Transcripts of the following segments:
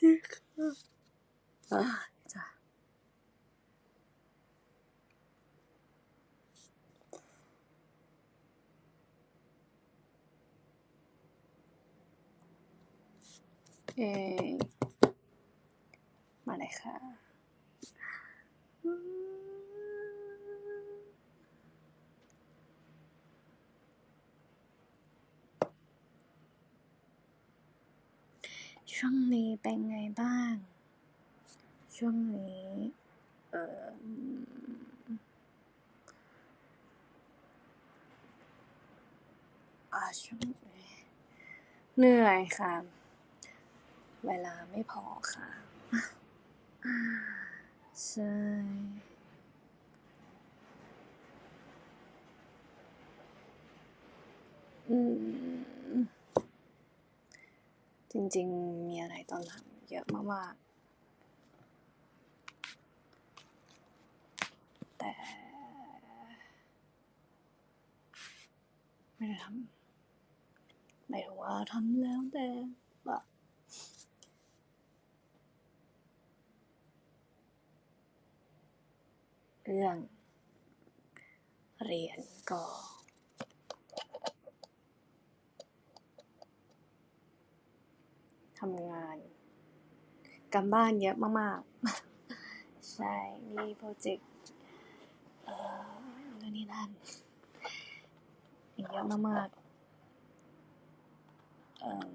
ดีค่ะอ่าจ้ะเออมาเลยค่ะ ช่วงนี้ เป็นไงบ้าง ช่วงนี้ เอ่อ อ่าช่วงนี้เหนื่อยค่ะ เวลาไม่พอค่ะ ใช่ จริงๆ มีอะไรต้องทำเยอะมากๆ แต่ ไม่ได้ทำไม่รู้ว่าทำแล้วแต่แบบเรื่อง เรียนก็ทำงานการบ้านเยอะมากๆ ใช่ มีโปรเจกต์เอ่อนู่นนี่นั่นอีกเยอะมากๆเอ่อ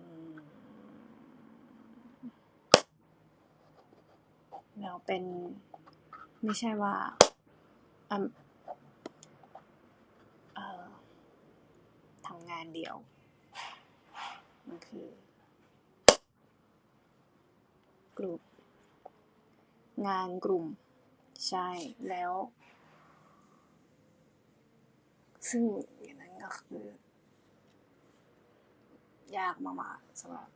แล้วเป็นไม่ใช่ว่าอ่าเอ่อทำงานเดียว มันคือ กลุ่มงานกลุ่ม ใช่แล้ว ซึ่งอย่างนั้นก็คือ ยากมากๆสำหรับ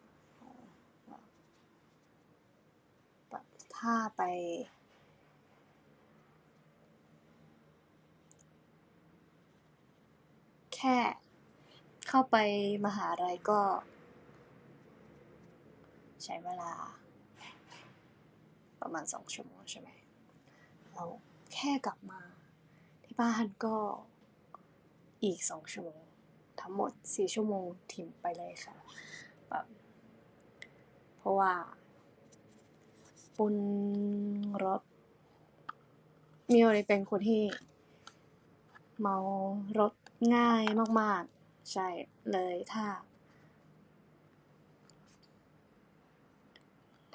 แบบถ้าไป แค่เข้าไปมหาลัยก็ใช้เวลา ประมาณสองชั่วโมงใช่ไหมแล้วแค่กลับมา ที่บ้านก็อีกสองชั่วโมง ทั้งหมดสี่ชั่วโมงทิ้งไปเลยค่ะแบบเพราะว่าบนรถมิวนี่เป็นคนที่เมารถง่ายมากๆ ใช่เลยถ้า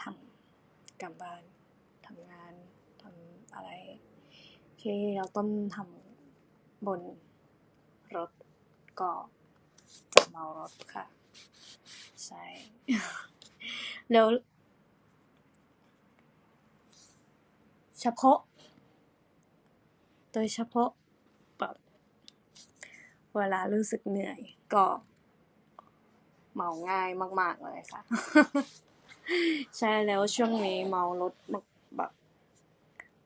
ทำการบ้านทำงานทำอะไร ที่เราต้องทำบนรถก็จะเมารถค่ะ ใช่ แล้ว เฉพาะ โดยเฉพาะแบบเวลารู้สึกเหนื่อยก็เมาง่ายมาก ๆ เลยค่ะ ใช่แล้วช่วงนี้เมารถมากแบบ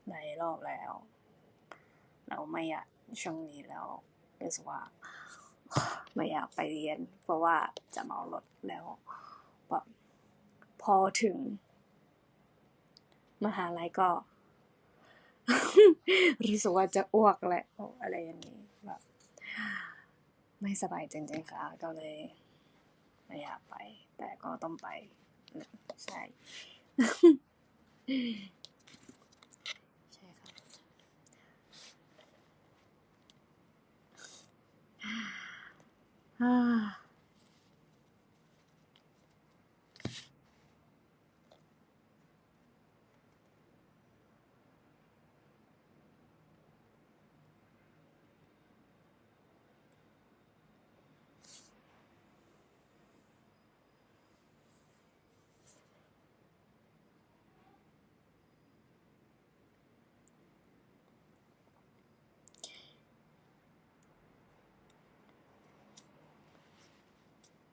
หลายรอบแล้ว แล้วไม่อยากช่วงนี้แล้วรู้สึกว่าไม่อยากไปเรียน เพราะว่าจะเมารถแล้วแบบพอถึง มหาลัยก็ รู้สึกว่าจะอ้วกแหละอะไรอย่างนี้แบบไม่สบายจริงๆค่ะ ก็เลยไม่อยากไป แต่ก็ต้องไปใช่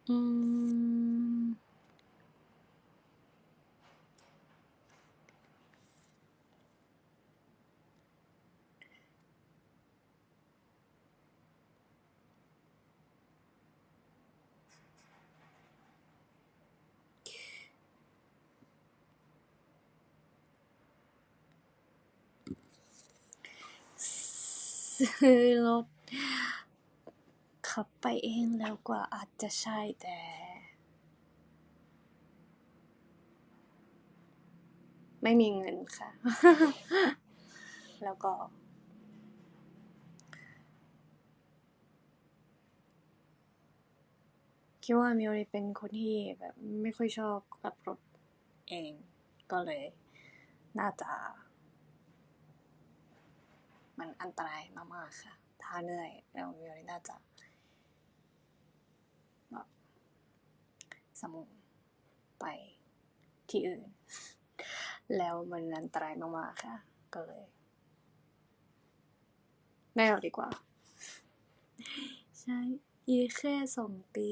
嗯ん。そ。 ขับไปเองแล้วกว่าอาจจะใช่แต่ไม่มีเงินค่ะ แล้วก็ คิดว่ามิโอริเป็นคนที่แบบไม่ค่อยชอบขับรถเอง ก็เลย น่าจะ มันอันตรายมากๆค่ะ ถ้าเหนื่อยแล้วมิโอริน่าจะแบบ สมองไปที่อื่น แล้วมันอันตรายมากๆค่ะ ก็เลย ไม่เอาดีกว่า ใช่อีแค่สองปี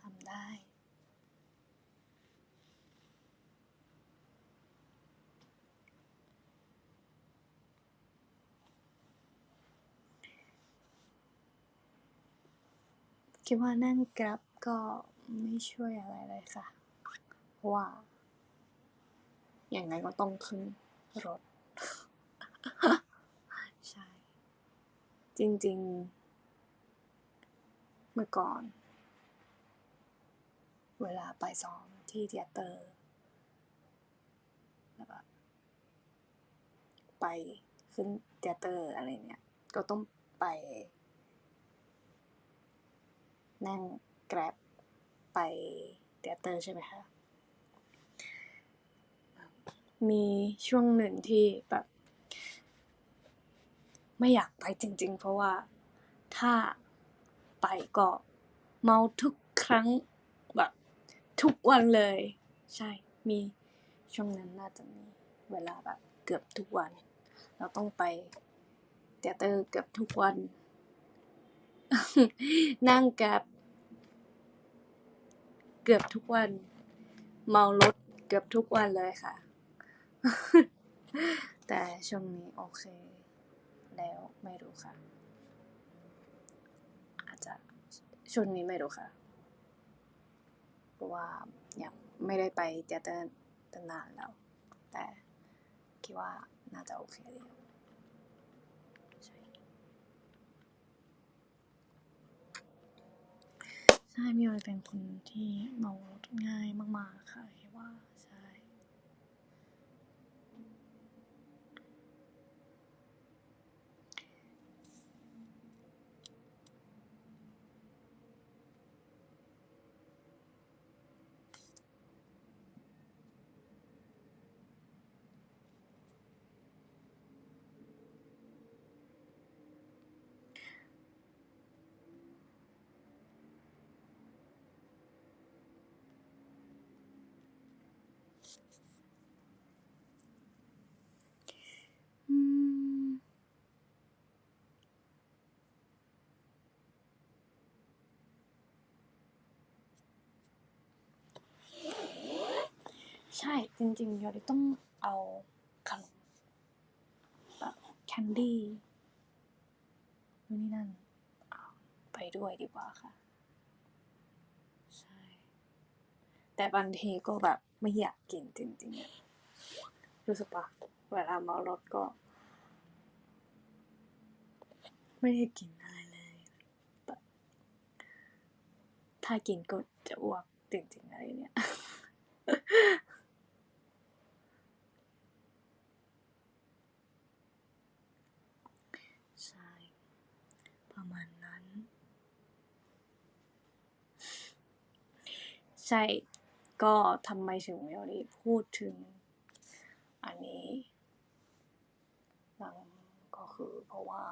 ทำได้ คิดว่านั่ง Grab ก็ไม่ช่วยอะไรเลยค่ะ เพราะว่า อย่างไรก็ต้องขึ้นรถ ใช่ จริง ๆ เมื่อก่อน เวลาไปซ้อมที่เธียเตอร์แล้วแบบไปขึ้นเธียเตอร์อะไรเนี่ย ก็ต้องไป นั่ง Grab ไปเธียเตอร์ใช่ไหมคะ มีช่วงหนึ่งที่แบบ ไม่อยากไปจริง ๆ เพราะว่าถ้าไปก็เมาทุกครั้งแบบทุกวันเลย ใช่มีช่วงนั้นน่าจะมีเวลาแบบเกือบทุกวัน เราต้องไปเธียเตอร์เกือบทุกวัน นั่ง Grab เกือบทุกวัน เมารถเกือบทุกวันเลยค่ะ แต่ช่วงนี้โอเค แล้วไม่รู้ค่ะ อาจจะช่วงนี้ไม่รู้ค่ะ เพราะว่ายังไม่ได้ไปเธียเตอร์ตั้งนานแล้ว แต่คิดว่าน่าจะโอเคแล้ว ใช่ ใช่มิโอริเป็นคนที่เมารถง่ายมาก ๆ ค่ะคิดว่า ใช่จริงๆมิโอริต้องเอาขนมแบบแคนดีนู่นนี่นั่นเอาไปด้วยดีกว่าค่ะ ใช่ แต่บางทีก็แบบไม่อยากกินจริงๆอะรู้สึกปล่าเวลาเมารถก็ ไม่ได้กินอะไรเลยแบบถ้ากินก็จะอ้วกจริงๆอะไรเนี่ย ใช่ ประมาณนั้น ใช่ ก็ทำไมถึงมิโอริพูดถึง อันนี้นั่นก็คือเพราะว่า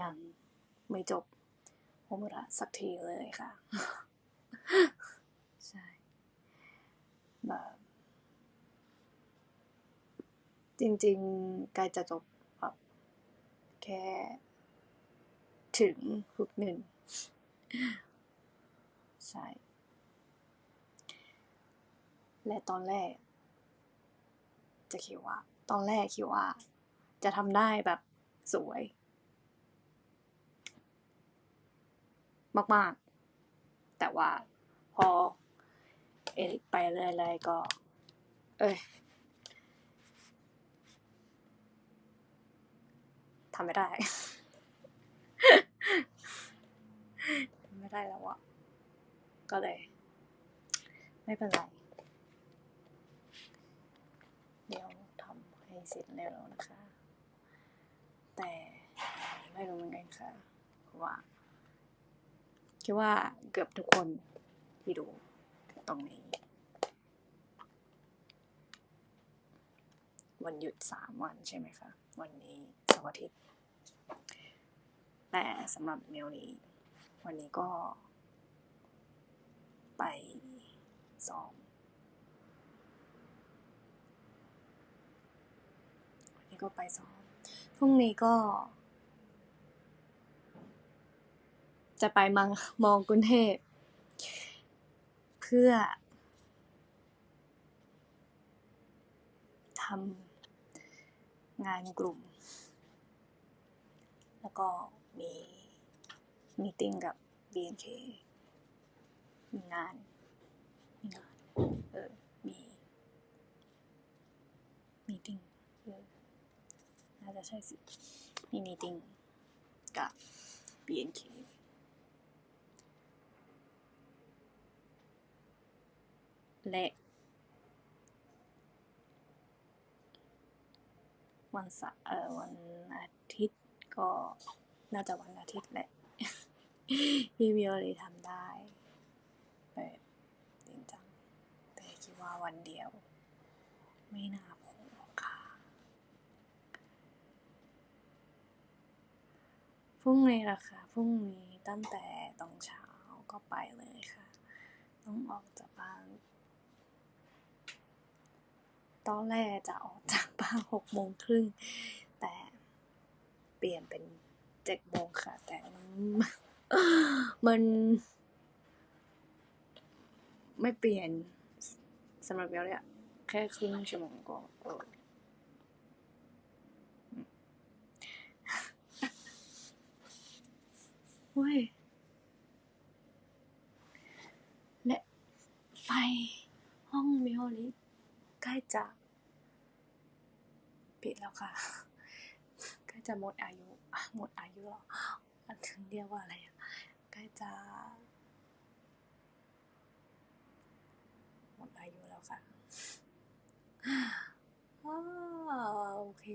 ยังไม่จบโฮมุระสักทีเลยค่ะ ใช่ แบบจริงๆกล้จะจบแบบแค่ถึง Hook 1 ใช่ และตอนแรก จะคิดว่า ตอนแรกคิดว่า จะทำได้แบบสวย มาก ๆ แต่ว่าพอเอลิกไปเรื่อยๆก็ เอ้ยทำไม่ได้ ทำไม่ได้แล้วอะ ก็เลย ไม่เป็นไร เดี๋ยวทำให้เสร็จเร็วนะคะ แต่ไม่รู้เหมือนกันค่ะเพราะว่าคิดว่าเกือบทุกคนที่ดูตรงนี้ วันหยุดสามวันใช่ไหมคะ วันนี้เสาร์อาทิตย์แต่สำหรับเมลนี้ วันนี้ก็ ไปซ้อมวันนี้ก็ไปซ้อมพรุ่งนี้ก็ จะไปมังมองกรุงเทพ เพื่อทำงานกลุ่ม แล้วก็มีมีติ้งกับ BNK มีงานมีงานเออมีมีติ้งเออน่าจะใช่สิมีมีติ้งกับ BNK และวันสาร์เออวันอาทิตย์ก็น่าจะวันอาทิตย์แหละ พี่วิโอเลยทำได้ แบบจริงจังแต่คิดว่าวันเดียว ไม่น่าพอค่ะ พรุ่งนี้ล่ะค่ะ พรุ่งนี้ตั้งแต่ตอนเช้าก็ไปเลยค่ะ ต้องออกจากบ้านตอนแรกจะออกจากบ้านหกโมงครึ่งแต่เปลี่ยนเป็นเจ็ดโมงค่ะ แต่มัน ไม่เปลี่ยนสำหรับเบลเนี่ยแค่ครึ่งชั่วโมงก็เออเว้ยและไฟห้องมิโอริใกล้จะปิดแล้วค่ะใกล้จะหมดอายุหมดอายุแล้วถึงเรียกว่าอะไรอะใกล้จะ หมดอายุแล้ว ค่ะโอเค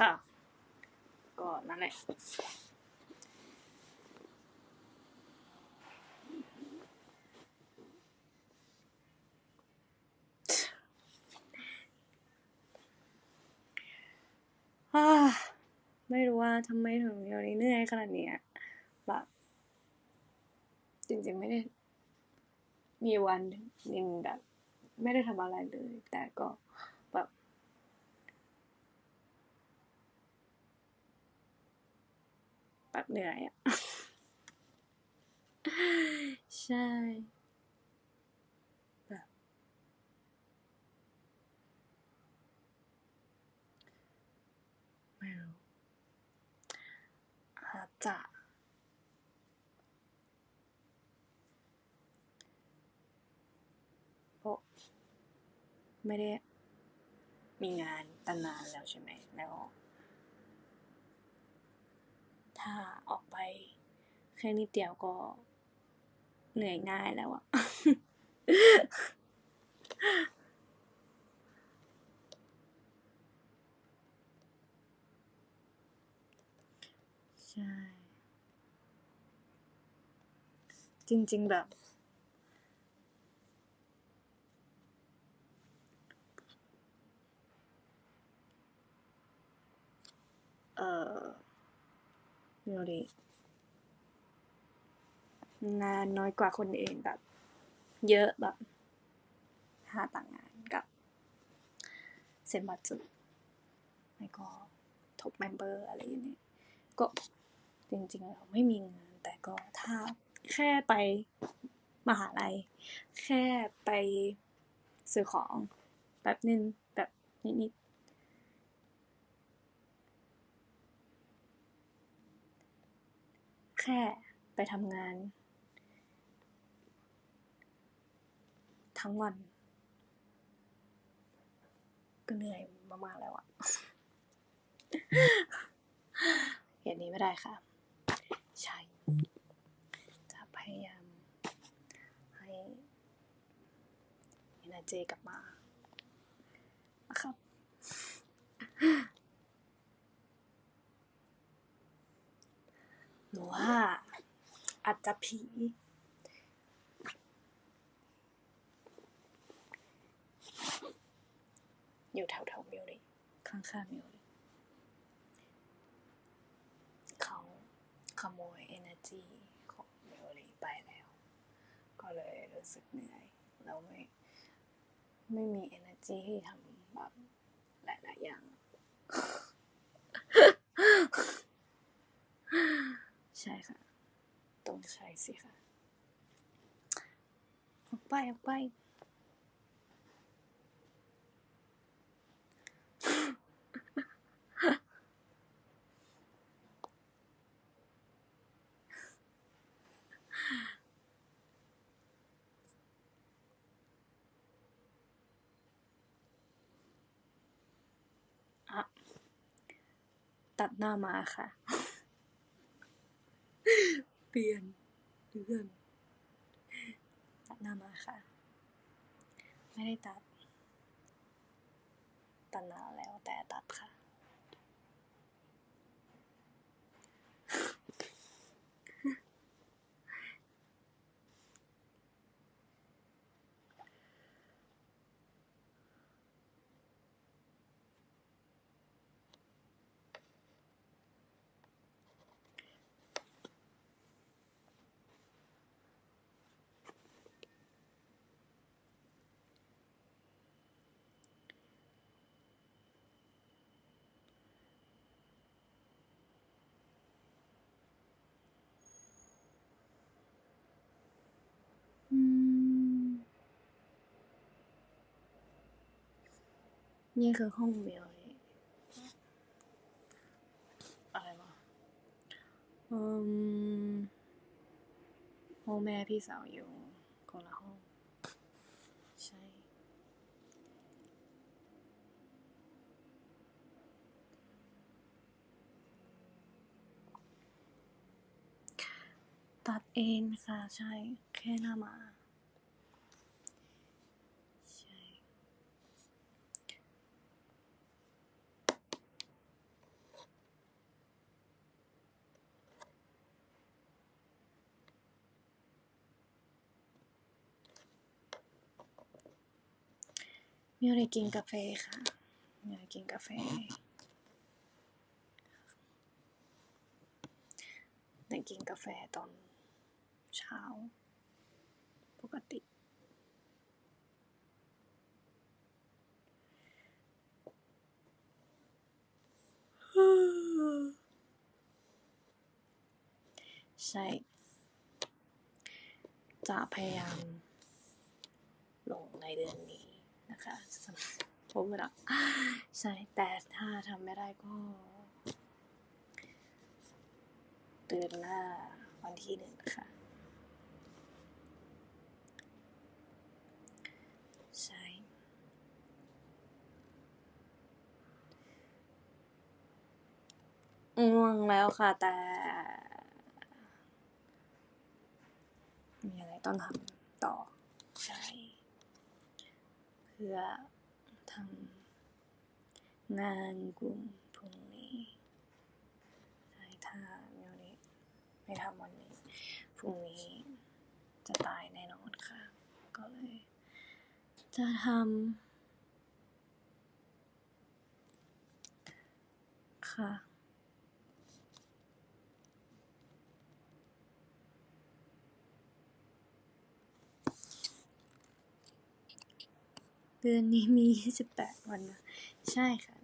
ค่ะ ก็นั่นแหละอ่าไม่รู้ว่าทำไมถึงเดี๋ยวนี้เหนื่อยขนาดนี้แบบ จริงๆไม่ได้ มีวันหนึ่งแบบ ไม่ได้ทำอะไรเลย แต่ก็ แบบแบบเหนื่อยอะใช่แบบไม่รู้อาจจะเพราะไม่ได้มีงานตั้งนานแล้วใช่ไหมแล้ว ถ้าออกไปแค่นิดเดียวก็เหนื่อยง่ายแล้วอะใช่ จริงๆแบบ เอ่อ เดี๋ยวดิงานน้อยกว่าคนอื่นแบบ เยอะแบบหาต่างงานกับเซ็นบัตรจุดแล้วก็ทบเมมเบอร์อะไรอย่างนี้ก็จริงๆแล้วไม่มีเงินแต่ก็ถ้าแค่ไปมหาลัย แค่ไปซื้อของแบบนึงแบบนิดๆ แค่ไปทำงาน ทั้งวัน ก็เหนื่อยมากๆแล้วอะอย่างนี้ไม่ได้ค่ะ ใช่ จะพยายามให้ energy กลับมานะครับ หรือว่าอาจจะผี อยู่แถวๆมิวริข้างๆมิวริเขาขโมย energy ของมิวริไปแล้ว ก็เลยรู้สึกเหนื่อยแล้วไม่ ไม่มี energy ที่ทำแบบหลายๆอย่าง ช่ค่ะ ต้องใช้สิค่ะ ออกไป ออกไป ตัดหน้ามาค่ะ เปลี่ยนเรื่องตัดหน้ามาค่ะ ไม่ได้ตัด ตัดนานแล้วแต่ตัดค่ะ นี่คือห้องเบลเลยอะไรวะอืมพ่อแม่พี่สาวอยู่คนละห้อง ใช่ ตัดเองค่ะ ใช่ แค่หน้าหมา มิวได้กินกาแฟค่ะมิวได้กินกาแฟ ได้กินกาแฟตอนเช้า ปกติ ใช่ จะพยายามลงในเดือนนี้ นะคะสำหรับผมเวลาใช่แต่ถ้าทำไม่ได้ก็เดือนหน้าวันที่หนึ่งค่ะ ใช่ ง่วงแล้วค่ะแต่ มีอะไรต้องทำต่อ ใช่ พื่อทำงานกลุ่มพรุ่งนี้ใช่ถ้ามิวนี้ไม่ทำวันนี้ พรุ่งนี้จะตายแน่นอนค่ะ ก็เลย จะทำค่ะ ดือนนี้มียี่สิบแปดวันนะใช่ค่ะ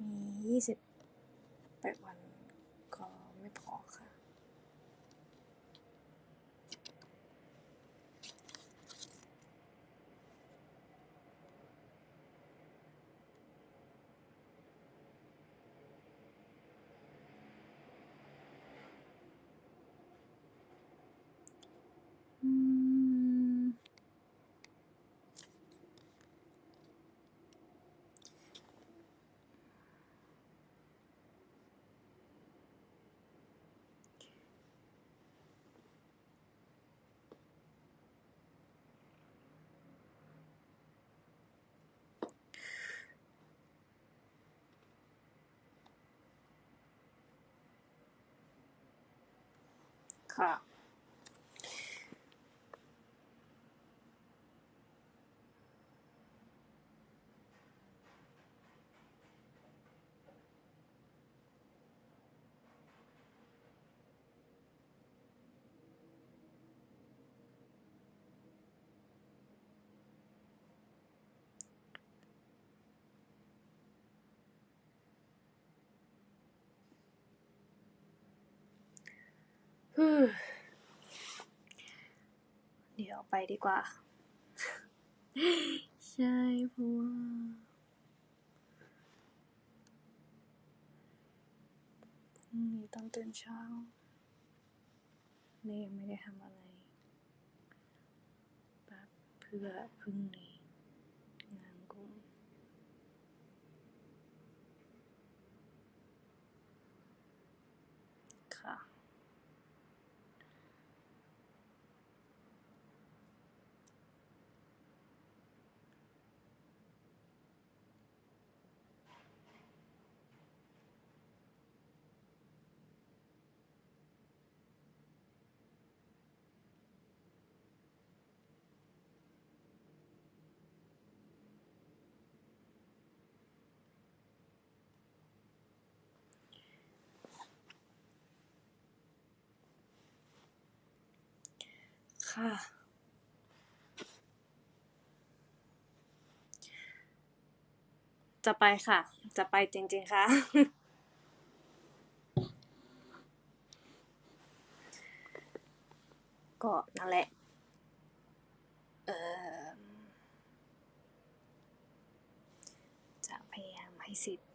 มียี่สิบแปดวันก็ไม่พอค่ะ อืม ค่ เดี๋ยวไปดีกว่า ใช่เพราะว่าพรุ่งนี้ต้องตื่นเช้านี่ยังไม่ได้ทำอะไรแบบเพื่อพรุ่งนี้งานกลุ่มค่ะ ค่ะ จะไปค่ะ จะไปจริงๆค่ะ ก็นั่นแหละ เออจะพยายามให้สิทธิ์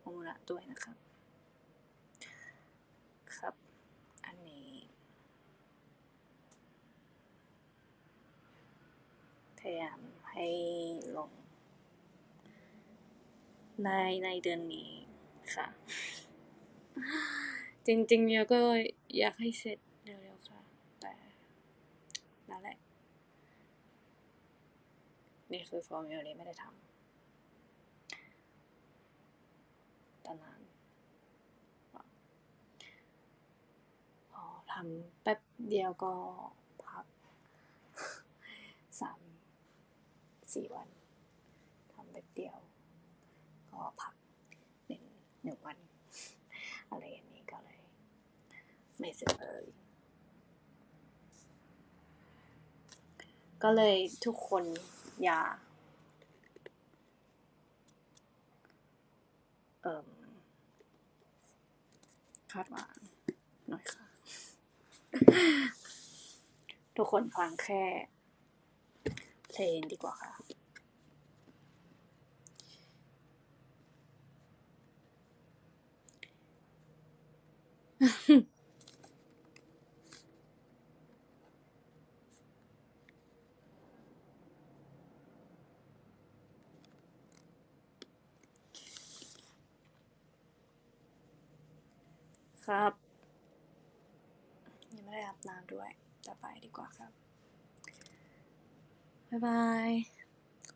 โอระด้วยนะครับ อันนี้ พ ยายามให้ลงในในเดือนนี้ค่ะ จริงๆเนี่ยก็อยากให้เสร็จเร็วๆค่ะ แต่นั่นแหละ นี่คือฟอร์มิลนี้ไม่ได้ทำตั้งนานพอทำแป๊บเดียวก็พัก สาม สี่วันทำแป๊บเดียว ก็พักหนึ่งหนึ่งวัน อะไรอย่างนี้ก็เลย ไม่เสร็จเลยก็เลยทุกคนอย่าเอ่มคาดหวังหน่อยค่ะ ทุกคนฟังแค่เพลงดีกว่าค่ะ ครับ ยังไม่ได้อาบน้ำด้วยจะไปดีกว่าครับ บ๊ายบาย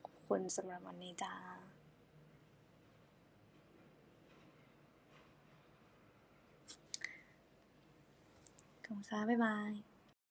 ขอบคุณสำหรับวันนี้จ้าขอบคุณค่ะบ๊ายบาย